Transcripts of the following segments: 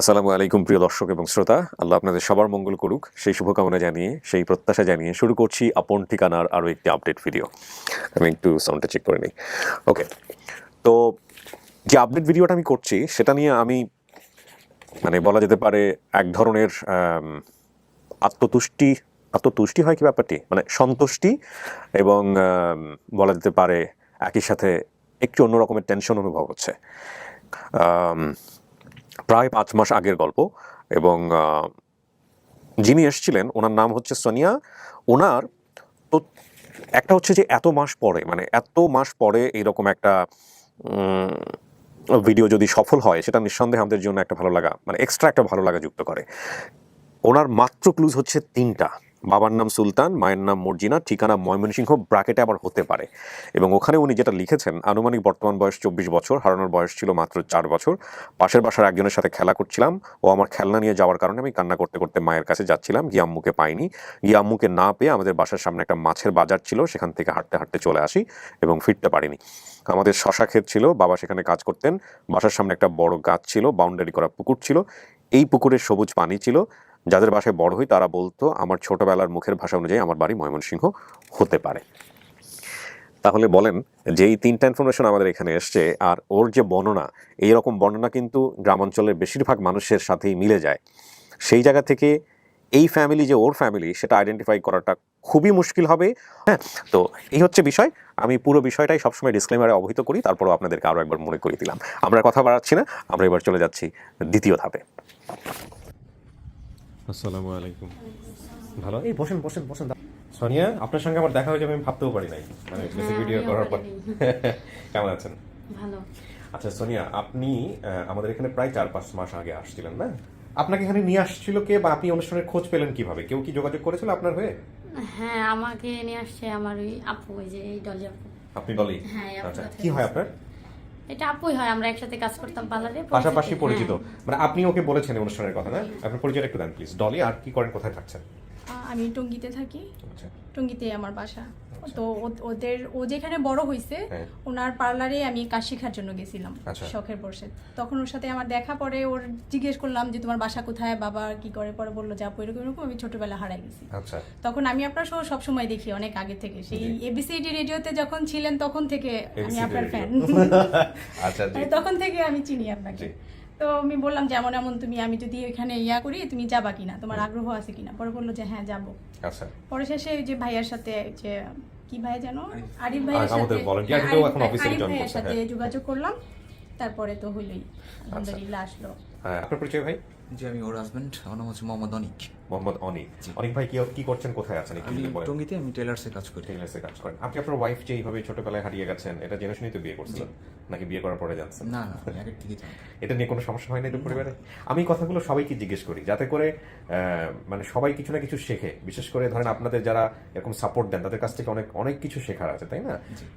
আসসালামু আলাইকুম প্রিয় দর্শক এবং শ্রোতা। আল্লাহ আপনাদের সবার মঙ্গল করুক। সেই শুভকামনা জানিয়ে, সেই প্রত্যাশা জানিয়ে শুরু করছি আপন ঠিকানার আরও একটি আপডেট ভিডিও। আমি একটু সাউন্ডটা চেক করে নিই। ওকে তো যে আপডেট ভিডিওটা আমি করছি, সেটা নিয়ে আমি মানে বলা যেতে পারে, এক ধরনের আত্মতুষ্টি আত্মতুষ্টি হয় কি ব্যাপারটি? মানে সন্তুষ্টি এবং বলা যেতে পারে, একই সাথে একটু অন্য রকমের টেনশন অনুভব হচ্ছে। প্রায় পাঁচ মাস আগের গল্প এবং যিনি এসেছিলেন, ওনার নাম হচ্ছে সোনিয়া। ওনার তো একটা হচ্ছে যে এত মাস পরে মানে এত মাস পরে এইরকম একটা ভিডিও যদি সফল হয়, সেটা নিঃসন্দেহে আমাদের জন্য একটা ভালো লাগা মানে এক্সট্রা একটা ভালো লাগা যুক্ত করে। ওনার মাত্র ক্লুজ হচ্ছে তিনটা। বাবার নাম সুলতান, মায়ের নাম মর্জিনা, ঠিকানা ময়মনসিংহ ব্রাকেটে আবার হতে পারে। এবং ওখানে উনি যেটা লিখেছেন, আনুমানিক বর্তমান বয়স চব্বিশ বছর, হারানোর বয়স ছিল মাত্র চার বছর। পাশের বাসার একজনের সাথে খেলা করছিলাম, ও আমার খেলনা নিয়ে যাওয়ার কারণে আমি কান্না করতে করতে মায়ের কাছে যাচ্ছিলাম, গিয়ে আম্মুকে পাইনি। গিয়ে আম্মুকে না পেয়ে আমাদের বাসার সামনে একটা মাছের বাজার ছিল, সেখান থেকে হাঁটতে হাঁটতে চলে আসি এবং ফিরতে পারিনি। আমাদের শশা ক্ষেত ছিল, বাবা সেখানে কাজ করতেন। বাসার সামনে একটা বড় গাছ ছিল, বাউন্ডারি করা পুকুর ছিল। এই পুকুরের সবুজ পানি ছিল যাদের বাসায় বড় হই, তারা বলতো, আমার ছোটবেলার মুখের ভাষা অনুযায়ী আমার বাড়ি ময়মনসিংহ হতে পারে। তাহলে বলেন যে এই তিনটা ইনফরমেশন আমাদের এখানে এসছে, আর ওর যে বর্ণনা, এই রকম বর্ণনা কিন্তু গ্রামাঞ্চলের বেশিরভাগ মানুষের সাথেই মিলে যায়। সেই জায়গা থেকে এই ফ্যামিলি যে ওর ফ্যামিলি সেটা আইডেন্টিফাই করাটা খুবই মুশকিল হবে। হ্যাঁ তো এই হচ্ছে বিষয়। আমি পুরো বিষয়টাই সবসময় ডিসক্লেমারে অবহিত করি, তারপরও আপনাদেরকে আরও একবার মনে করিয়ে দিলাম। আমরা কথা বাড়াচ্ছি না, আমরা এবার চলে যাচ্ছি দ্বিতীয় ধাপে। আসসালামু আলাইকুম। ভালো? এই বসেন বসেন বসেন। সোনিয়া আপনার সঙ্গে আমার দেখা হয়ে যাবে আমি ভাবতেও পারি নাই। মানে ভিডিও করার পর। কেমন আছেন? ভালো। আচ্ছা সোনিয়া আপনি আমাদের এখানে প্রায় চার পাঁচ মাস আগে আসছিলেন না? আপনাকে এখানে নিয়ে আসছিল কে বা আপনি অনুষ্ঠানের খোঁজ পেলেন কীভাবে? কেউ কি যোগাযোগ করেছিল আপনার হয়ে? হ্যাঁ আমাকে নিয়ে আসছে আমার ওই আপু ওই যে এই ডলি আপু আপনি দলই? হ্যাঁ, আচ্ছা কি হয় আপনার? এটা আপুই হয় আমরা একসাথে কাজ করতাম পার্লারে পাশাপাশি পরিচিত। হ্যাঁ। মানে আপনি ওকে বলেছেন অনুষ্ঠানের কথা না? আপনার পরিচয়টা একটু দেন প্লিজ। ডলি আর কি করেন কোথায় থাকছেন? আমি টঙ্গিতে থাকি। আচ্ছা। টঙ্গিতে আমার বাসা। তো ওদের ও যেখানে বড় হয়েছে হ্যাঁ। ওনার পার্লারে আমি কাজ শেখার জন্য গেছিলাম আচ্ছা। শখের বর্ষে তখন ওর সাথে আমার দেখা পরে ওর জিজ্ঞেস করলাম যে তোমার বাসা কোথায়? বাবা কি করে? পরে বলল যে আপু এরকম এরকম আমি ছোটবেলা হারাই গেছি। আচ্ছা। তখন আমি আপনার শো সবসময় দেখি অনেক আগে থেকে। সেই। এবিসিডি রেডিওতে যখন ছিলেন তখন থেকে আমি আপনার ফ্যান আচ্ছা তখন থেকে আমি চিনি আপনাকে। তো আমি বললাম যেমন এমন তুমি আমি যদি এখানে ইয়া করি তুমি যাবা কিনা? তোমার আগ্রহ আছে কিনা? পরে বলল যে হ্যাঁ যাব। আচ্ছা। পরে শেষে ওই যে ভাইয়ার সাথে যে কি ভাই যেন? আরিফ। ভাইয়ের সাথে হ্যাঁ, আরিফ ভাইয়ের সাথে হ্যাঁ। যোগাযোগ করলাম তারপরে তো হইলই। আলহামদুলিল্লাহ আসলো। হ্যাঁ, আপনার পরিচয় ভাই? জি আমি ওর হাজবেন্ড আমার নাম হচ্ছে মোহাম্মদ অনিক। মোহাম্মদ অনিক অনিক ভাই কি কি করছেন? কোথায় আছেন একটু আমি যদি বলেন। টঙ্গিতে আমি টেলার্সে কাজ করি। টেইলার্সে কাজ করেন। আপনি আপনার ওয়াইফ যে এইভাবে ছোটবেলায় হারিয়ে গেছেন এটা জেনে শুনেই তো বিয়ে করছিলেন নাকি বিয়ে করার পরে জানছেন? না না আগের থেকে জানি। এটা নিয়ে কোনো সমস্যা হয় না। তো পরিবারে আমি কথাগুলো সবাইকে জিজ্ঞেস করি যাতে করে মানে সবাই কিছু না কিছু শেখে। বিশেষ করে ধরেন আপনাদের যারা এরকম সাপোর্ট দেন তাদের কাছ থেকে অনেক অনেক কিছু শেখার আছে তাই না?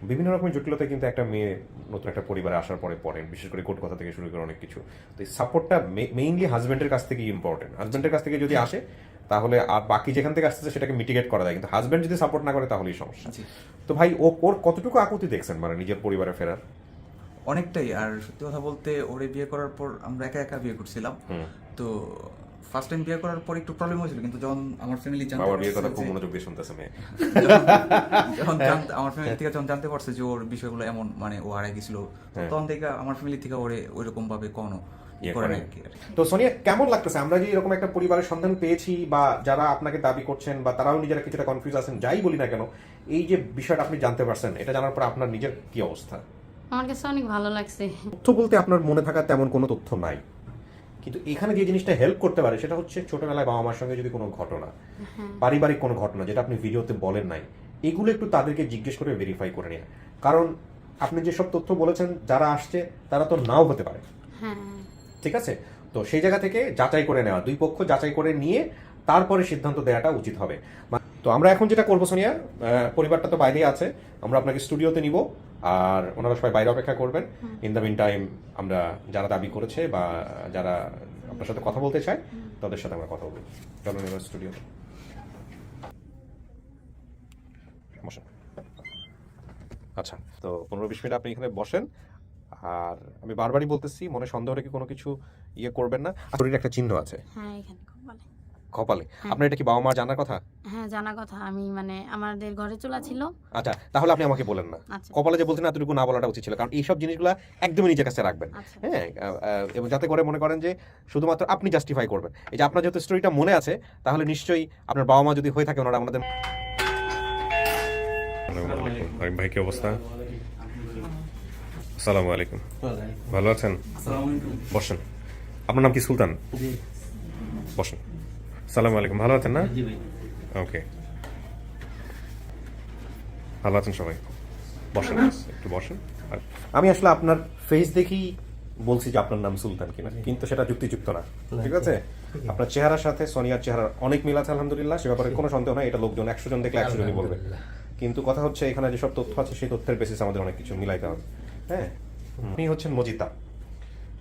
বিভিন্ন রকমের জটিলতা কিন্তু একটা মেয়ে নতুন একটা পরিবারে আসার পরে পড়েন বিশেষ করে কোট কথা থেকে শুরু করে অনেক কিছু। তো এই সাপোর্টটা মেইনলি হাজব্যান্ডের কাছ থেকে ইম্পর্টেন্ট হাজব্যান্ডের কাছ থেকে যদি আসে তাহলে আর বাকি যেখান থেকে আসতেছে সেটাকে মিটিগেট করা যায়। কিন্তু হাজব্যান্ড যদি সাপোর্ট না করে তাহলেই সমস্যা। তো ভাই ও ওর কতটুকু আকুতি দেখছেন মানে নিজের পরিবারে ফেরার? অনেকটাই। আর সত্যি কথা বলতে ওরে বিয়ে করার পর আমরা একা একা বিয়ে করছিলাম। তো ফার্স্ট টাইম বিয়ে করার পর একটু প্রবলেম হয়েছিল। কিন্তু যখন আমার ফ্যামিলি জানতে বাবার বিয়ের কথা খুব মনোযোগ দিয়ে শুনতেছে মেয়ে। যখন জানতে- আমার ফ্যামিলি থেকে যখন জানতে পারছে যে ওর বিষয়গুলো এমন মানে ও হারাই গেছিল হ্যাঁ। তখন থেকে আমার ফ্যামিলি থেকে ওরে ওইরকম ভাবে কোনো আর কি। তো সোনিয়া কেমন লাগতেছে? আমরা যে এরকম একটা পরিবারের সন্ধান পেয়েছি বা যারা আপনাকে দাবি করছেন বা তারাও নিজেরা কিছুটা কনফিউজ আছেন যাই বলি না কেন এই যে বিষয়টা আপনি জানতে পারছেন এটা জানার পর আপনার নিজের কি অবস্থা? আমার কাছে অনেক ভালো লাগছে। তথ্য বলতে আপনার মনে থাকা তেমন কোনো তথ্য নাই। কিন্তু এখানে যে জিনিসটা হেল্প করতে পারে সেটা হচ্ছে ছোটবেলায় বাবা মার সঙ্গে যদি কোনো ঘটনা পারিবারিক কোনো ঘটনা যেটা আপনি ভিডিওতে বলেন নাই এগুলো একটু তাদেরকে জিজ্ঞেস করে ভেরিফাই করে নেওয়া কারণ আপনি যেসব তথ্য বলেছেন যারা আসছে তারা তো নাও হতে পারে। হ্যাঁ। ঠিক আছে? তো সেই জায়গা থেকে যাচাই করে নেওয়া দুই পক্ষ যাচাই করে নিয়ে তারপরে সিদ্ধান্ত দেওয়াটা উচিত হবে। তো আমরা এখন যেটা করব সোনিয়া পরিবারটা তো বাইরেই আছে আমরা আপনাকে স্টুডিওতে নিব আর ওনারা সবাই বাইরে অপেক্ষা করবেন। ইন দ্য মিন টাইম আমরা যারা দাবি করেছে বা যারা আপনার সাথে কথা বলতে চায় তাদের সাথে আমরা কথা বলব। চলুন এবার স্টুডিওতে। আচ্ছা তো পনেরো বিশ মিনিট আপনি এখানে বসেন আর আমি বারবারই বলতেছি মনে সন্দেহ রেখে কোনো কিছু ইয়ে করবেন না। শরীরে একটা চিহ্ন আছে। হ্যাঁ এখানে কপালে। হ্যাঁ। আপনার এটা কি বাবা মা জানার কথা? হ্যাঁ জানা কথা। আমি মানে আমাদের ঘরে চুলা ছিল। আচ্ছা তাহলে আপনি আমাকে বলেন না। আচ্ছা। কপালে যে বলছেন এতটুকু না বলাটা উচিত ছিল। কারণ এইসব জিনিসগুলো একদমই নিজের কাছে রাখবেন। আচ্ছা। হ্যাঁ এবং যাতে করে মনে করেন যে শুধুমাত্র আপনি জাস্টিফাই করবেন। এই যে আপনার যেহেতু স্টোরিটা মনে আছে তাহলে নিশ্চয়ই আপনার বাবা মা যদি হয়ে থাকে ওনারা আমাদের ভাই কি অবস্থা? আসসালামু আলাইকুম। ভালো আছেন? বসেন। আপনার নাম কি সুলতান? বসেন। সালাম আলাইকুম। ভালো আছেন না? ওকে। ভালো আছেন সবাই? বসেন একটু বসেন। আমি আসলে আপনার ফেস দেখি বলছি যে আপনার নাম সুলতান কিনা কিন্তু সেটা যুক্তিযুক্ত না। ঠিক আছে? আপনার চেহারার সাথে সোনিয়ার চেহারার অনেক মিল আছে আলহামদুলিল্লাহ। সে ব্যাপারে কোনো সন্দেহ নাই। এটা লোকজন একশো জন দেখলে একশো জনই বলবে। কিন্তু কথা হচ্ছে এখানে যেসব তথ্য আছে সেই তথ্যের বেসিস আমাদের অনেক কিছু মিলাইতে হবে। হ্যাঁ। আপনি হচ্ছেন মজিতা।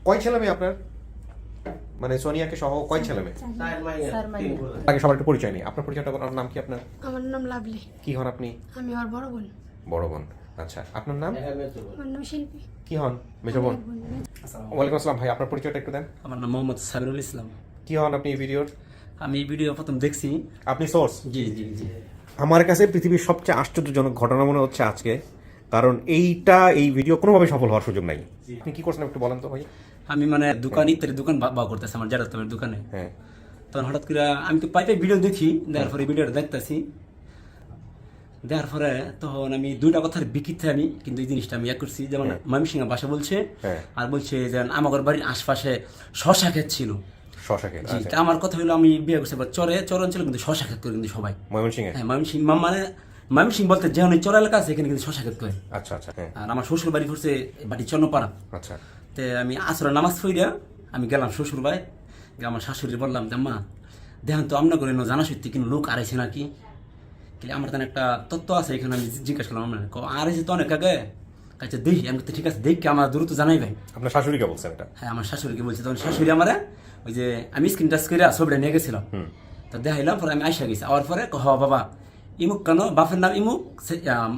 কয় ছেলে মেয়ে আপনার? মানে সোনিয়াকে সহ কয় ছেলে মেয়ে? আগে সবার একটু পরিচয় নেই আপনার পরিচয়টা বলার নাম কি আপনার? আমার নাম লাভলি। কি হন আপনি? আমি ওর বড় বোন। বড় বোন। আচ্ছা আপনার নাম? আমার নাম শিল্পী। কি হন? মেজো বোন। ওয়ালাইকুম আসসালাম ভাই আপনার পরিচয়টা একটু দেন। আমার নাম মোহাম্মদ সাবিরুল ইসলাম। কি হন আপনি এই ভিডিওর? আমি এই ভিডিও প্রথম দেখছি। আপনি সোর্স? জি জি জি। আমার কাছে পৃথিবীর সবচেয়ে আশ্চর্যজনক ঘটনা মনে হচ্ছে আজকে। কারণ এইটা এই ভিডিও কোনোভাবে সফল হওয়ার সুযোগ নাই। আপনি কি করছেন একটু বলেন তো ভাই? আমি মানে দোকান ইত্যাদি দোকান বা করতেছি আমার যারা তোমার দোকানে। হ্যাঁ। তখন হঠাৎ করে আমি তো পাই পাই ভিডিও দেখি দেখার পরে ভিডিওটা দেখতেছি। দেখার পরে তখন আমি দুইটা কথার বিকিতে আমি কিন্তু এই জিনিসটা আমি ইয়ে করছি যেমন ময়মনসিংহ ভাষা বলছে হ্যাঁ। আর বলছে যে আমার বাড়ির আশপাশে শশা ক্ষেত ছিল। শশা খেয়ে জি আচ্ছা। আমার কথা হলো আমি বিয়ে করছি চরে চর অঞ্চলে কিন্তু শশা ক্ষেত করে কিন্তু সবাই। ময়মনসিংহে? হ্যাঁ ময়মনসিংহ মানে ময়মনসিংহ বলতে যে অনেক চর এলাকা আছে এখানে কিন্তু শশা ক্ষেত করে আচ্ছা আচ্ছা হ্যাঁ। আর আমার শ্বশুর বাড়ি করছে বাড়ি চন্নপাড়া। আচ্ছা। তে আমি আসরে নামাজ পড়িয়া আমি গেলাম শ্বশুর বাড়ি আমার শাশুড়ি বললাম যে মা দেখেন তো আমরা করে জানা সত্যি কিন্তু লোক আড়াইছে নাকি? কিন্তু আমার তেন একটা তত্ত্ব আছে এখানে আমি জিজ্ঞাসা করলাম আমার আড়াইছে তো অনেক আগে? কাছে দেখি আমি তো ঠিক আছে দেখি আমার দ্রুত জানাই ভাই। আপনার শাশুড়িকে বলছেন এটা? হ্যাঁ আমার শাশুড়িকে বলছি। তখন শাশুড়ি আমার ওই যে আমি স্ক্রিন টাচ করে ছবিটা নিয়ে গেছিলাম। তো দেখাইলাম পরে আমি আইসা গেছি। আওয়ার পরে হ বাবা ইমুক কেন? বাপের নাম ইমুক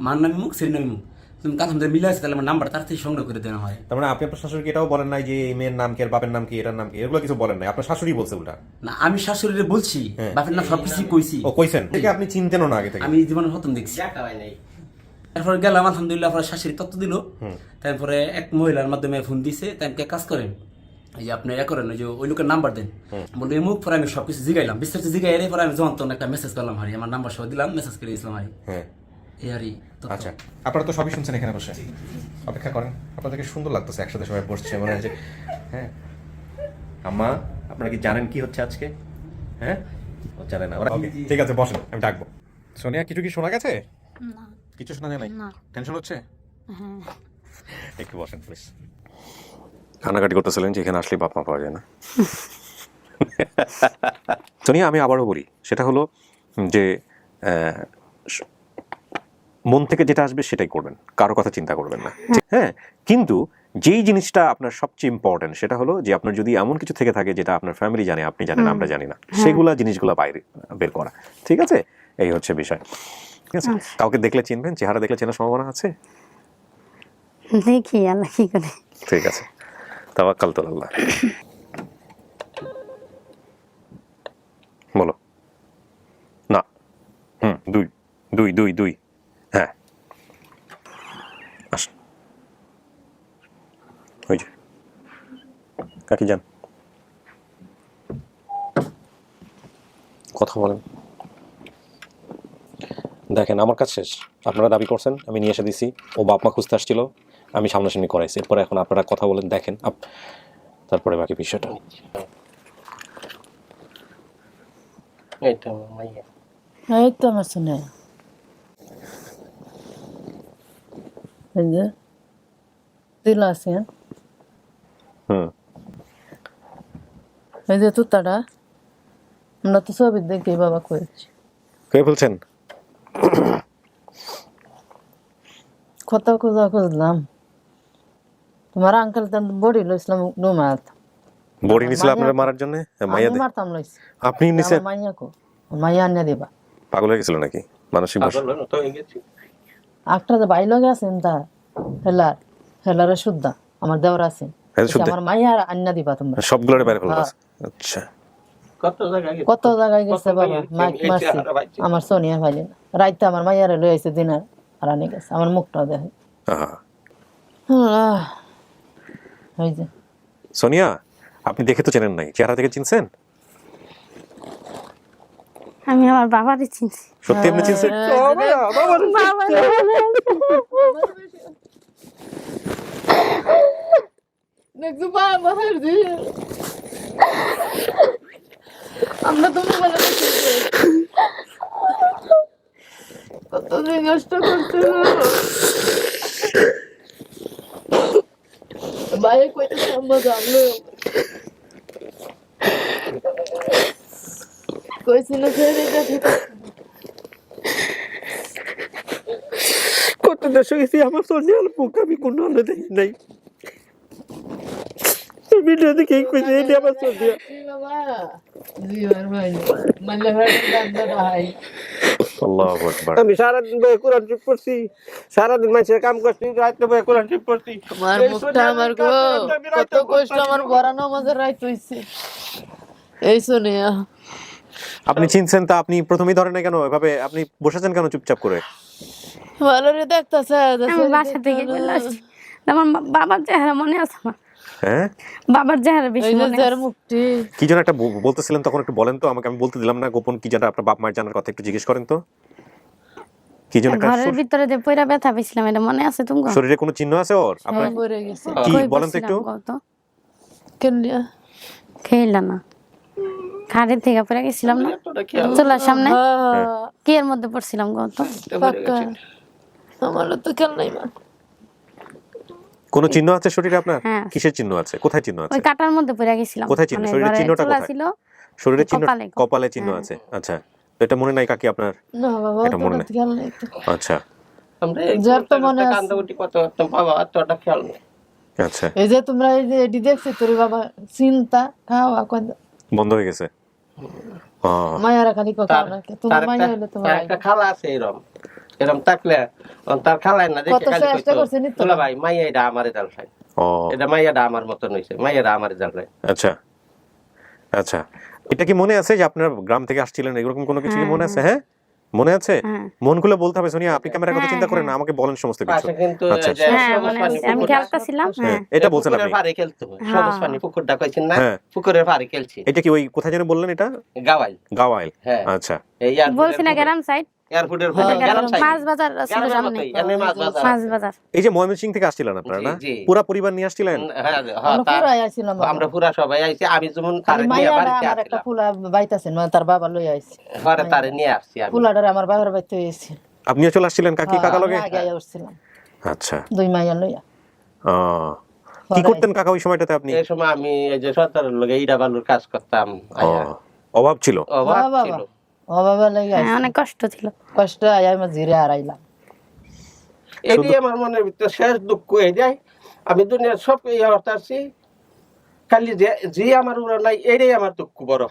মার নাম ইমুক সের নাম ইমুক তুমি কাথম মিলে আছে তাহলে আমার নাম্বার তার থেকে সংগ্রহ করে দেওয়া হয়। তার মানে আপনি আপনার শাশুড়িকে এটাও বলেন নাই যে এই মেয়ের নাম কি এর বাপের নাম কি এটার নাম কি? এগুলো কিছু বলেন নাই। আপনার শাশুড়ি বলছে উল্টা। না আমি শাশুড়িরে বলছি হ্যাঁ। বাপের নাম সবকিছু কইছি। ও কইছেন? থেকে আপনি চিনতেনও না আগে থেকে। আমি জীবনে প্রথম দেখছি। তারপরে গেলাম আলহামদুলিল্লাহ পরে শাশুড়ি তত্ত্ব দিল। তারপরে এক মহিলার মাধ্যমে ফোন দিছে তাই কাজ করেন। এই যে আপনি এ করেন ওই যে ওই লোকের নাম্বার দেন। বলে মুখ পরে আমি সবকিছু জিগাইলাম। বিস্তারিত জিগাই এর পরে আমি যখন তখন একটা মেসেজ করলাম হারি আমার নাম্বার সহ দিলাম মেসেজ করে দিয়েছিলাম হারি। হ্যাঁ। এই হারি আচ্ছা আপনারা তো সবই শুনছেন এখানে বসে। অপেক্ষা করেন আপনাদেরকে সুন্দর লাগতেছে একসাথে সবাই বসছে মনে হয় যে হ্যাঁ। আম্মা আপনারা কি জানেন কি হচ্ছে আজকে? হ্যাঁ? ও জানে না ওরা ঠিক আছে বসেন আমি ডাকবো। সোনিয়া কিছু কি শোনা গেছে? না। কিছু শোনা যায় নাই? না। টেনশন হচ্ছে? হ্যাঁ। একটু বসেন প্লিজ কান্নাকাটি করতেছিলেন যে এখানে আসলে বাপ মা পাওয়া যায় না। সোনিয়া আমি আবারও বলি সেটা হলো যে মন থেকে যেটা আসবে সেটাই করবেন কারও কথা চিন্তা করবেন না। হ্যাঁ কিন্তু যেই জিনিসটা আপনার সবচেয়ে ইম্পর্টেন্ট সেটা হলো যে আপনার যদি এমন কিছু থেকে থাকে যেটা আপনার ফ্যামিলি জানে আপনি জানেন আমরা জানি না সেগুলা জিনিসগুলো বাইরে বের করা ঠিক আছে? এই হচ্ছে বিষয় ঠিক আছে? কাউকে দেখলে চিনবেন চেহারা দেখলে চেনার সম্ভাবনা আছে? দেখি আল্লাহ কি করে। ঠিক আছে। তাওয়াক্কাল তো আল্লাহ বলো। না। হুম, দুই। দুই দুই দুই। হ্যাঁ। আসুন। ওই যে। কাকি যান। কথা বলেন। দেখেন, আমার কাজ শেষ। আপনারা দাবি করছেন, আমি নিয়ে এসে দিছি। ও বাপ মা খুঁজতে আসছিল। আমি সামনাসামনি করাইছি। এরপরে এখন আপনারা কথা বলেন দেখেন আপ- তারপরে বাকি বিষয়টা। আমার এই যে দিল আছে হুম। এই যে তুতাটা আমরা তো দেখি বাবা করেছি কে বলছেন? কথা খোঁজা খুঁজলাম। তোমার আঙ্কেল তো বডি লইছিলাম ডুমাত বড়ি নিছিল আপনারা মারার জন্য? মাইয়া মারতাম লইছি। আপনি নিছেন মাইয়া কো মাইয়া আনিয়া দিবা। পাগল হয়ে গেছিল নাকি? মানসিক যে বাইল গেছেন তা হেলার হেলারে শুদ্ধা আমার দেওয়ার আছে। হ্যাঁ, আমার মাইয়ার আন্না দিবা তোমরা। সবগুলোর বাইরে ফেলা আচ্ছা। কত জায়গায় গেছে? বাবা? মাইক মারছি। আমার সোনিয়া ভাইলে। রাইতে আমার মাইয়ারে লই আইছে দিনার। আর আনি গেছে। আমার মুখটাও দেখে। আহা। আল্লাহ। ওই যে সোনিয়া আপনি দেখে তো চেনেন নাই চেহারা থেকে চিনছেন আমি আমার বাবারই চিনছি সত্যি আপনি চিনছেন আমরা তো মোবাইলে দেখেছি কতদিন কষ্ট করছিল বাইরে কইতে আমরা জানলো কইছিল ছেড়ে যাতে কত দেশে গেছি আমার সোনিয়ার মুখ আমি কোনো আলো দেখি নাই ভিডিও দেখে কইছে এটা আমার সোনিয়া বাবা জীবন ভাই মানলে ভাই দাদা ভাই আল্লাহু আকবার। আমি সারাদিন বয়ে কোরআন চুপ করছি সারাদিন মানুষের কাম করছি রাত্রে বয়ে কোরআন চুপ করছি আমার মুখটা আমার গো কত কষ্ট আমার ভরানো আমাদের রাইত হইছে। এই সোনিয়া। আপনি চিনছেন তা আপনি প্রথমেই ধরেন না কেন? এভাবে আপনি বসেছেন কেন চুপচাপ করে? ভালো রে দেখতাছে আমি বাসা থেকে চলে আসছি। আমার বাবার চেহারা মনে আছে আমার। হ্যাঁ? বাবার বেশি মনে আছে। কি যেন একটা ব- বলতেছিলেন তখন একটু বলেন তো আমাকে আমি বলতে দিলাম না গোপন কি যেন আপনার বাপ মায়ের জানার কথা একটু জিজ্ঞেস করেন তো। কি যেন একটা ঘরের শর- ভিতরে যে পয়রা ব্যথা পেয়েছিলাম এটা মনে আছে তুমি শরীরে কোনো চিহ্ন আছে ওর? আপনার পড়ে গেছে। কি বলেন তো একটু। কেন খেইলা না। খাড়ের থেকে পড়ে গেছিলাম না? চলার সামনে। কি এর মধ্যে পড়ছিলাম গত পাক্কা। আমারও তো খেল নাই মা। কোনো চিহ্ন আছে শরীরে আপনার? হ্যাঁ। কিসের চিহ্ন আছে? কোথায় চিহ্ন ওই আছে? কাটার মধ্যে পড়ে গেছিলাম। কোথায় চিহ্ন? মানে শরীরের চিহ্নটা কোথায়? ছিল। শরীরে চিহ্ন কপালে। কপালে। চিহ্ন হ্যাঁ। আছে। আচ্ছা। তো এটা মনে নাই কাকি আপনার? না বাবা এটা মনে নেই। আচ্ছা। আমরা যার তো মনে আছে। কান্দাকুটি কত করতাম বাবা তোটা খেয়াল নেই। আচ্ছা। এই যে তোমরা এই যে এটি দেখছি তোর বাবা চিন্তা খাওয়া কত বন্ধ হয়ে গেছে। ও, মায়ারা খালি কথা তোমার তার হলে তোমার একটা খালা আছে এরম। এরম থাকলে ও তার খালায় না দেখে খালি কইতো, ভাই মাইয়া এটা আমারে জাল খাই ও। এটা মাইয়াটা আমার মতন হইছে মাইয়াটা আমারে জাল খাই আচ্ছা। আচ্ছা। এটা কি মনে আছে যে আপনার গ্রাম থেকে আসছিলেন? এরকম কোনো কিছু কি মনে আছে? হ্যাঁ। মনে আছে? হ্যাঁ। মন খুলে বলতে হবে সোনিয়া আপনি ক্যামেরার কথা হ্যাঁ, চিন্তা করেন না হ্যাঁ। আমাকে বলেন সমস্ত কিছু। আচ্ছা। হ্যাঁ আছে আমি খেলতেছিলাম হ্যাঁ এটা বলছেন আপনি। খেলতো সবুজ হ্যাঁ। পানি পুকুরটা কইছেন না? হ্যাঁ। পুকুরের পাড়ে খেলছি। এটা কি ওই কোথায় যেন বললেন এটা? গাওয়াই গাওয়াইল। হ্যাঁ। আচ্ছা। গ্রাম সাইড। এয়ারপোর্টের পুকুরে গ্রাম সাইড। মাছ বাজার ছিল সামনে। মাছ বাজার মাছ আছে। বাজার। এই যে ময়মনসিং থেকে আসছিলেন আপনারা না? জি। পরিবার নিয়ে আসছিলেন? হ্যাঁ, হ্যাঁ, আমরা তার- পুরাই আইছিলাম বাবা। আমরা পুরা সবাই আইছি। আমি যেমন খালি নিয়ে বাড়িতে আমার একটা ফুলা বাইতাছেন মানে তার বাবা লই আইছে। ঘরে তারে নিয়ে আসছি আমি। ফুলাটারে আমার বাবার বাইতে হয়েছে আপনিও চলে আসছিলেন কাকি কাকা লগে আগে আগে আচ্ছা। দুই মাইয়া লইয়া। ও, কি করতেন কাকা ওই সময়টাতে আপনি? এই সময় আমি এই যে সরকারের লগে বালুর কাজ করতাম। অভাব ছিল? অভাব ছিল। ও বাবা লইয়া হ্যাঁ অনেক কষ্ট ছিল। কষ্ট আয় আমি জিরে হারাইলাম। এটি আমার মনের ভিতরে শেষ দুঃখ হয়ে যায় আমি দুনিয়ার সব হতাছি খালি যে যে আমার উড়া নাই এটাই আমার দুঃখ বড়।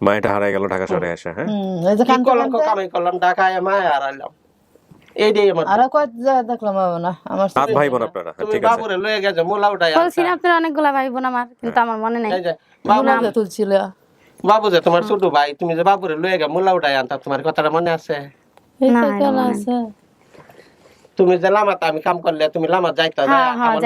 মা এটা হারাই গেল ঢাকা শহরে এসে হ্যাঁ? এই যে কলঙ্ক কামাই করলাম ঢাকায় মায় হারাইলাম। এইটাই আমার আর কত যা দেখলাম না আমার সাত ভাই বোন আপনারা হ্যাঁ, ঠিক আছে। বাবুরে লয়ে গেছো মোলা উঠাই বলছি অনেকগুলা ভাই বোন আমার কিন্তু আমার মনে নাই। এই তুলছিল। বাবু যে তোমার ছোট ভাই তুমি যে বাবুরে লয়ে গে মোলা উঠাই আনতা তোমার কথাটা মনে আছে? তুমি যে লামাতে আমি কাম করলে তুমি লামা যাইতা হ্যাঁ হ্যাঁ আমার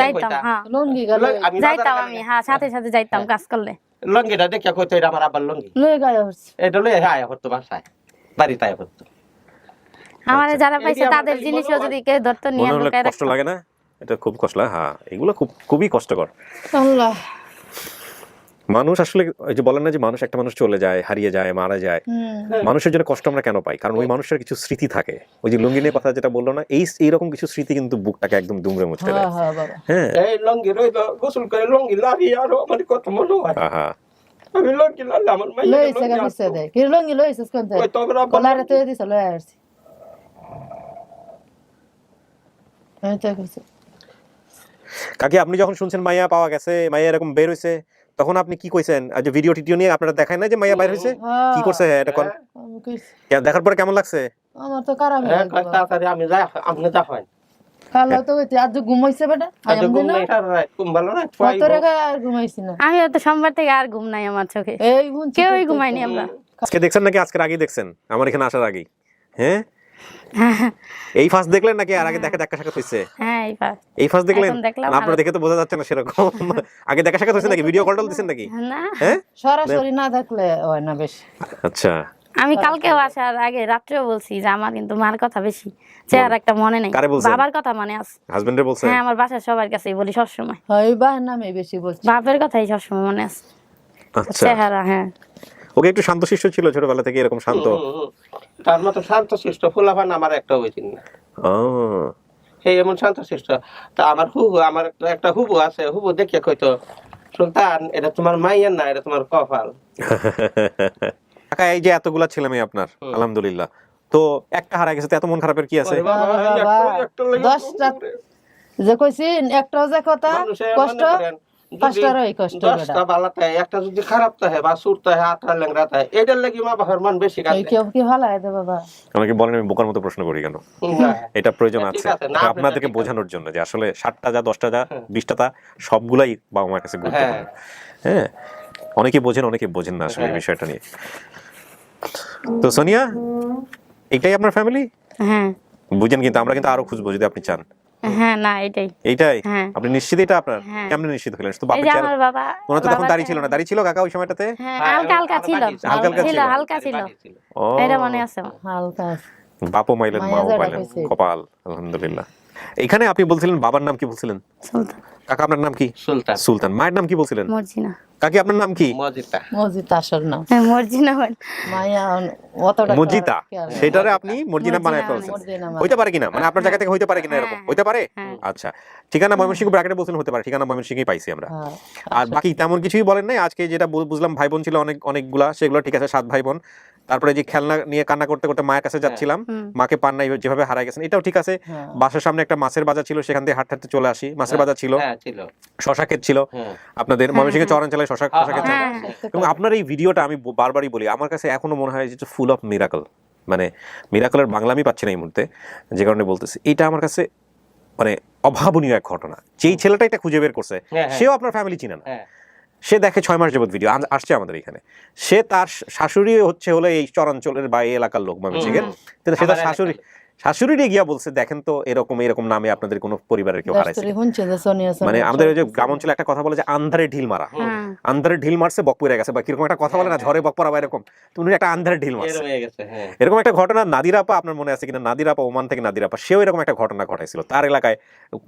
যাইতাম। হ্যাঁ। লঙ্গি গেল। আমি যাইতাম আমি হ্যাঁ সাথে সাথে যাইতাম কাজ করলে। লঙ্গিটা দেখে কইতো এটা আমার আবার লঙ্গি। লয়ে গায়ে হচ্ছে। এটা লয়ে আয়া হতো বাসায় বাড়িতে আয়া হতো আমার আচ্ছা। যারা পাইছে তাদের জিনিসও যদি কেউ ধরতো নিয়ে কষ্ট লাগে না? এটা খুব কষ্ট লাগে হ্যাঁ এগুলো খুব খুবই কষ্টকর। আল্লাহ। মানুষ আসলে ওই যে বলেন না যে মানুষ একটা মানুষ চলে যায় হারিয়ে যায় মারা যায়। মানুষের জন্য কষ্ট আমরা কেন পাই? কারণ ওই মানুষের কিছু স্মৃতি থাকে। ওই যে লুঙ্গি নিয়ে কথা যেটা বলল না এই এইরকম কিছু স্মৃতি কিন্তু বুকটাকে একদম দুমড়ে মুচড়ে দেয়। হ্যাঁ হ্যাঁ হ্যাঁ। এই লঙ্গি রইল গোসল করে লঙ্গি লারি আরও আমার কত মনে হয়। আহা। আমি লঙ্গি লালে আমার মাইয়া লইছে গা মিছে দে কি লঙ্গি কলারে তো দিছ লয়ে আসছি। আমি তো কাকি আপনি যখন শুনছেন মাইয়া পাওয়া গেছে মাইয়া এরকম বের হইছে তখন আপনি কি কইছেন? আর যে ভিডিও টিডিও নিয়ে আপনারা দেখায় না যে মাইয়া বাইর হইছে? কি করছে এটা কোন? আমি দেখার পরে কেমন লাগছে? আমার তো কারামে হ্যাঁ, কয় তাড়াতাড়ি আমি যাই আপনি যা হয়। কালো তো হইতে আজ ঘুমাইছে বেটা আজ ঘুম নাই সারা রাত ঘুম ভালো না? কত রেখা আর ঘুমাইছি না। আমি তো সোমবার থেকে আর ঘুম নাই আমার চোখে। এই কেউই ঘুমাইনি আমরা। আজকে দেখছেন নাকি? আজকের আগেই দেখছেন। আমার এখানে আসার আগেই। হ্যাঁ? এই ফার্স্ট দেখলেন নাকি? আর আগে দেখা দেখা সাক্ষাৎ হয়েছে? হ্যাঁ এই পাস এই ফার্স্ট দেখলেন? না, আপনারা দেখে তো বোঝা যাচ্ছে না সেরকম। আগে দেখা সাক্ষাৎ হয়েছে নাকি? ভিডিও কল টল দিচ্ছেন নাকি? না। হ্যাঁ? সরাসরি না থাকলে হয় না বেশ। আচ্ছা। আমি কালকেও আসার আগে রাত্রেও বলছি যে আমার কিন্তু মার কথা বেশি। চেহারা একটা মনে নেই। বাবার কথা মনে আছে। হাজবেন্ডের বলছে হ্যাঁ আমার বাসার সবার কাছেই বলি সবসময়। বাহের নামে বেশি বলছি। বাপের কথাই সবসময় মনে আছে। আচ্ছা। চেহারা হ্যাঁ। ওকে একটু শান্তশিষ্ট ছিল ছোটবেলা থেকে এরকম শান্ত। তার মতো শান্ত শিষ্ট ফুলাফান আমার একটা হয়েছিল না। ও। এই এমন তা আমার হুবু আমার একটা- একটা হুবু আছে হুবু দেখিয়ে কইতো সুলতান এটা তোমার মাইয়ের না এটা তোমার কপাল। কাকা এই যে এতগুলা ছেলে মেয়ে আপনার আলহামদুলিল্লাহ। তো একটা হারা গেছে এত মন খারাপের কি আছে? দশটা যে কইছি একটাও যে কথা কষ্ট। করেন, যদি পাঁচটারও এই কষ্ট দশটা বালা থাকে, একটা যদি খারাপ থাকে বা সুর থাকে আটটা ল্যাংরা থাকে এটার লাগি মা বাবার মান বেশি কাটে। কেউ কি ভালো হয় বাবা? আমাকে বলেন আমি বোকার মতো প্রশ্ন করি কেন? এটা প্রয়োজন আছে। আপনাদেরকে বোঝানোর জন্য যে আসলে ষাটটা যা দশটা যা বিশটা তা সবগুলাই বাবা মার কাছে গুরুত্বপূর্ণ। হ্যাঁ। অনেকে বোঝেন অনেকে বোঝেন না আসলে এই হ্যাঁ। বিষয়টা নিয়ে। তো সোনিয়া এটাই আপনার ফ্যামিলি হ্যাঁ। বুঝেন কিন্তু আমরা কিন্তু আরও খুঁজবো যদি আপনি চান। হ্যাঁ না এটাই। এইটাই? হ্যাঁ। আপনি নিশ্চিত এটা আপনার? হ্যাঁ। কেমন নিশ্চিত হলেন? তো বাপের চেহারা? বাবা ওনার তো তখন দাড়ি ছিল না। দাড়ি ছিল কাকা ওই সময়টাতে? হ্যাঁ হ্যাঁ, হালকা হালকা ছিল। হালকা হালকা ছিল ছিল। হালকা ছিল। এটা মনে আছে হালকা বাপও মাইলেন মাও পাইলেন কপাল আলহামদুলিল্লাহ। এখানে আপনি বলছিলেন বাবার নাম কি বলছিলেন? সুলতান। কাকা আপনার নাম কি? সুলতান। সুলতান। মায়ের নাম কি বলছিলেন? মর্জিনা। কাকি আপনার নাম কি? মজিতা। মজিতা আসল নাম। হ্যাঁ মর্জিনা মায়া অতটা মজিতা? সেটারে আপনি মর্জিনা বানায়। ফেলছেন। হইতে পারে কিনা? মানে আপনার জায়গা থেকে হইতে পারে কিনা এরকম? হ্যাঁ, হইতে পারে? হ্যাঁ। আচ্ছা। ঠিকানা ময়মনসিংহ ব্র্যাকেটে বলছেন হতে পারে। ঠিকানা ময়মনসিংহই পাইছি আমরা। আর বাকি তেমন কিছুই বলেন নাই। আজকে যেটা বুঝলাম ভাই বোন ছিল অনেক অনেকগুলা সেগুলো ঠিক আছে সাত ভাই বোন। তারপরে যে খেলনা নিয়ে কান্না করতে করতে মায়ের কাছে যাচ্ছিলাম মাকে পান নাই যেভাবে হারাই গেছেন এটাও ঠিক আছে। হ্যাঁ। বাসার সামনে একটা মাছের বাজার ছিল সেখান থেকে হাঁটতে হাঁটতে চলে আসি। মাছের বাজার ছিল হ্যাঁ শশা ক্ষেত ছিল। হ্যাঁ। আপনাদের ময়মনসিংহে চরাঞ্চলে শশা শশা ক্ষেত হ্যাঁ, এবং আপনার এই ভিডিওটা আমি বারবারই বলি আমার কাছে এখনও মনে হয় যে ফুল অফ মিরাকল মানে মিরাকলের বাংলা আমি পাচ্ছি না এই মুহূর্তে যে কারণে বলতেছি। এটা আমার কাছে মানে অভাবনীয় এক ঘটনা। যেই ছেলেটা এটা খুঁজে বের করছে হ্যাঁ, হ্যাঁ। সেও আপনার ফ্যামিলি চিনে না। হ্যাঁ। সে দেখে ছয় মাস যাবত ভিডিও আসছে আমাদের এখানে। সে তার শাশুড়ি হচ্ছে হলো এই চরাঞ্চলের বা এই এলাকার লোক ময়মনসিংহের কিন্তু সে তার শাশুড়ি শাশুড়ি গিয়া বলছে দেখেন তো এরকম এরকম নামে আপনাদের কোনো পরিবারের কেউ হারাইছে মানে আমাদের ওই যে সব গ্রাম অঞ্চলে একটা কথা বলে যে আন্ধারে ঢিল মারা। হ্যাঁ। আন্ধারে ঢিল মারছে বক পড়ে গেছে। বা কীরকম একটা কথা বলে না ঝড়ে বক পড়া বা এরকম। তো উনি একটা আন্ধারে ঢিল মারছে। এরকম হয়ে গেছে হ্যাঁ। এরকম একটা ঘটনা নাদিরাপা আপনার মনে আছে কিনা? নাদিরাপা ওমান থেকে নাদিরাপা সেও এরকম একটা ঘটনা ঘটাইছিল। তার এলাকায়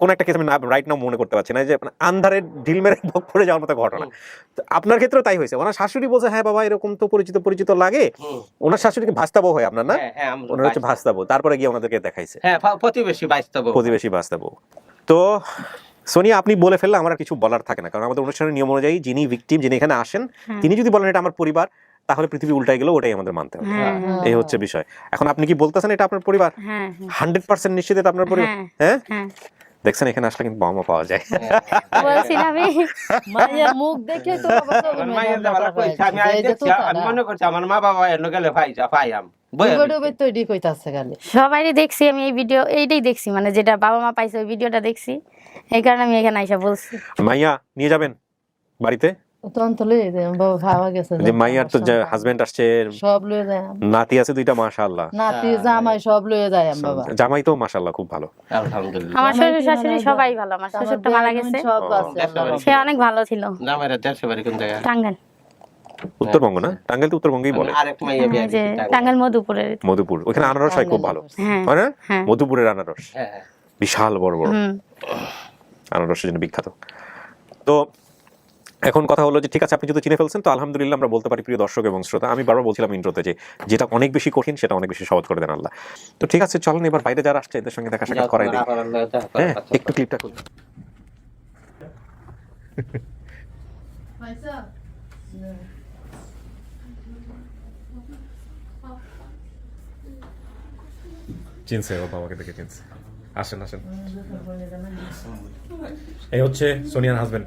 কোন একটা কেস আমি রাইট নাও মনে করতে পারছি না। যে মানে আন্ধারে ঢিল মেরে বক পড়ে যাওয়ার মতো ঘটনা। তো আপনার ক্ষেত্রেও তাই হয়েছে। ওনার শাশুড়ি বলছে হ্যাঁ বাবা এরকম তো পরিচিত পরিচিত লাগে। ওনার শাশুড়িকে ভাস্তাবো হয় আপনার না? হ্যাঁ, হ্যাঁ, ওনার হচ্ছে ভাস্তাবো তারপরে গিয়ে ওনাদেরকে দেখাইছে। হ্যাঁ প্রতিবেশী বাস্তব। প্রতিবেশী বাস্তাবো। তো সোনিয়া আপনি বলে ফেললে আমার কিছু বলার থাকে না কারণ আমাদের অনুষ্ঠানের নিয়ম অনুযায়ী যিনি ভিকটিম যিনি এখানে আসেন হ্যাঁ। তিনি যদি বলেন এটা আমার পরিবার তাহলে পৃথিবী উল্টাই গেল ওটাই আমাদের মানতে হবে। হ্যাঁ হ্যাঁ এই হচ্ছে বিষয়। এখন আপনি কি বলতেছেন এটা আপনার পরিবার? হ্যাঁ হান্ড্রেড পার্সেন্ট নিশ্চিত এটা আপনার পরিবার? হ্যাঁ। হ্যাঁ? হ্যাঁ। দেখছেন এখানে আসলে কিন্তু বাবা মা পাওয়া যায়। বলছি না আমি। মায়ের মুখ দেখে তো বাবা আমার আমি আমি। মনে করছি মা বাবা এনে গেলে ভাই যা পাইয়াম বইয়া দেখছি আমি এই ভিডিও এইটাই দেখছি মানে যেটা বাবা মা পাইছে ওই ভিডিওটা দেখছি। এই কারণে আমি এখানে আইসা বলছি। মাইয়া নিয়ে যাবেন বাড়িতে? তখন তো লয়ে যায় বাবা ভাবা গেছে যে মাইয়ার তো হাজবেন্ড আসছে সব লয়ে যায় নাতি আছে দুইটা মাশাআল্লাহ। নাতি জামাই সব লয়ে যায় আম বাবা। জামাই তো মাশাআল্লাহ খুব ভালো। আলহামদুলিল্লাহ। আমার শ্বশুর শাশুড়ি সবাই ভালো আমার শ্বশুরটা মারা গেছে। সব। সে অনেক ভালো ছিল। জামাইরা দেড়শো বাড়ি কোন জায়গায়? টাঙ্গাইল। উত্তরবঙ্গ না? টাঙ্গাইল তো উত্তরবঙ্গেই বলে। টাঙ্গাইল। মধুপুরের মধুপুর। ওখানে আনারস হয় খুব ভালো। হ্যাঁ হয় না? হ্যাঁ মধুপুরের আনারস। হ্যাঁ, হ্যাঁ। বিশাল বড় বড়। আনারসের জন্য বিখ্যাত। তো এখন কথা হলো যে ঠিক আছে আপনি যদি চিনে ফেলছেন তো আলহামদুলিল্লাহ আমরা বলতে পারি প্রিয় দর্শক এবং শ্রোতা। আমি বারবার বলছিলাম ইন্ট্রোতে যে যেটা অনেক বেশি কঠিন সেটা অনেক বেশি সহজ করে দেন আল্লাহ। তো ঠিক আছে চলেন এবার বাইরে যারা আসছে এদের সঙ্গে দেখা সাক্ষাৎ করাই দিই হ্যাঁ। একটু ক্লিপটা খুলুন। চিনছে ও বাবাকে দেখে চিনছে আসেন আসেন। এই হচ্ছে সোনিয়ার হাজবেন্ড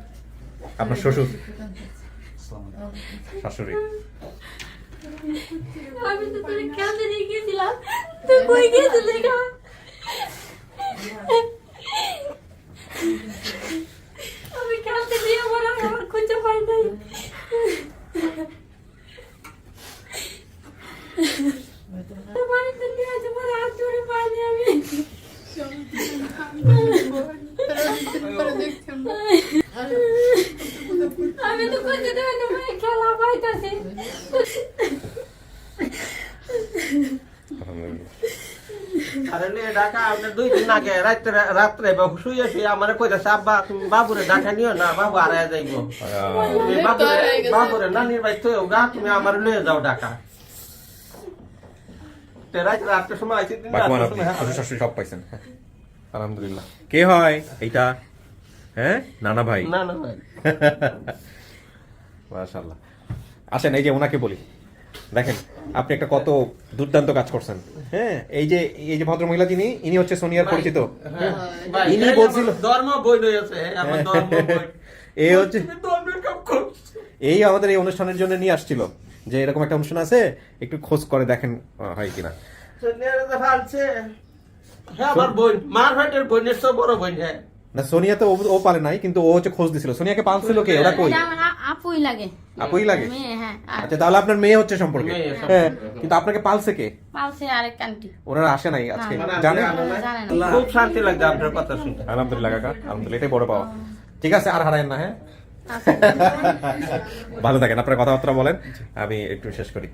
আপনার শ্বশুর? শাশুড়ি। আমি তো তোর কাঁদে রেখে গেছিলাম তুই কই গেছিলি গা যেতে পারি নাই বাড়িতে নিয়ে যেতে পারে হাত জোড়ে পাইনি আমি আমি তো করতে দেবে তোমার খেলা পাইতাছি আরে লে ঢাকা আপনি দুই দিন আগে রাত্রে রাত্রে বাবু শুয়ে শুয়ে আমার কইতাছে আব্বা তুমি বাবুরে ঢাকা নিও না বাবু আড়াই যাইব বাবুরে বাবুরে নানির বাড়ি তো গা তুমি আমার লয়ে যাও ঢাকা। আলহামদুলিল্লাহ। কে হয় এইটা? হ্যাঁ? নানা ভাই। না না ভাই। মাশাল্লাহ আসেন এই যে ওনাকে বলি। দেখেন আপনি একটা কত দুর্দান্ত কাজ করছেন। হ্যাঁ। এই যে এই যে ভদ্রমহিলা যিনি ইনি হচ্ছে সোনিয়ার পরিচিত। হ্যাঁ, ইনি এই বলছিল ধর্ম বই রয়েছে আমার ধর্ম বই। এই হচ্ছে এই আমাদের এই অনুষ্ঠানের জন্য নিয়ে আসছিল। যে এরকম একটা অনুষ্ঠান আছে একটু খোঁজ করে দেখেন হয় কিনা। হ্যাঁ আমার বোন মার ভাইটের বোনের সব বড় বোন হ্যাঁ। না সোনিয়া তো ও- ও পালে নাই কিন্তু ও হচ্ছে খোঁজ দিছিল। সোনিয়াকে পালছিল কে? ওরা কই? আপুই লাগে। আপুই লাগে? হ্যাঁ আচ্ছা তাহলে আপনার মেয়ে হচ্ছে সম্পর্কে। হ্যাঁ কিন্তু আপনাকে পালছে কে? পালছে আরেক আন্টি ওনারা আসে নাই আজকে। জানেন? জানে না খুব শান্তি লাগছে আপনার কথা শুনে। আলহামদুলিল্লাহ কাকা। আলহামদুলিল্লাহ এটাই বড় পাওয়া। ঠিক আছে আর হারায়েন না হ্যাঁ? ভালো থাকেন আপনার কথাবার্তা বলেন। আমি একটু শেষ করি।